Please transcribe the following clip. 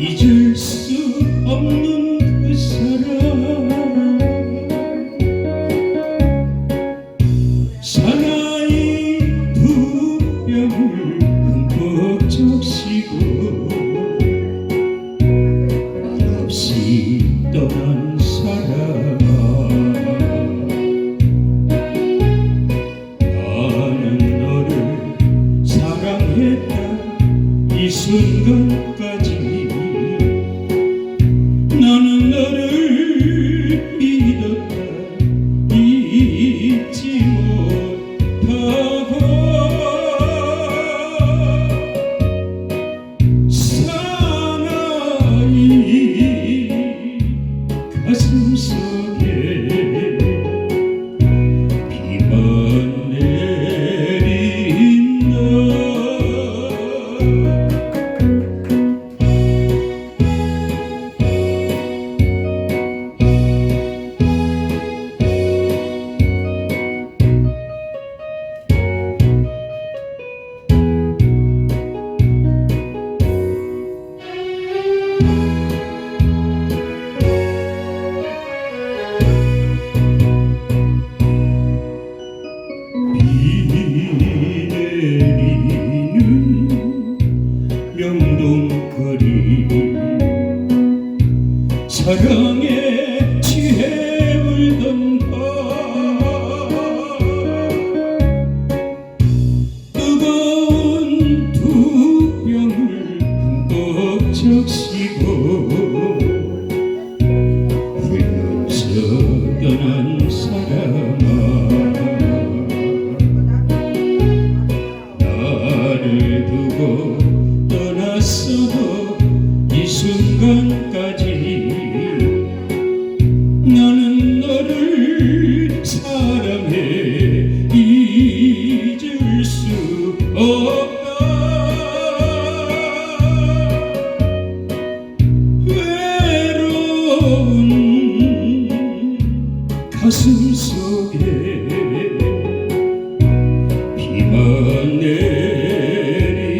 잊을 수 없는 그 사람. 사나이 두 병을 흠뻑 적시고 말없이 떠난 사람아 나는 너를 사랑했다. 이 순간 가슴 속 사랑에 취해 울던 밤. 뜨거운 두 병을 흠뻑 적시고 울면서 떠난 사람아. 나를 두고 떠났어도 이 순간까지 내린다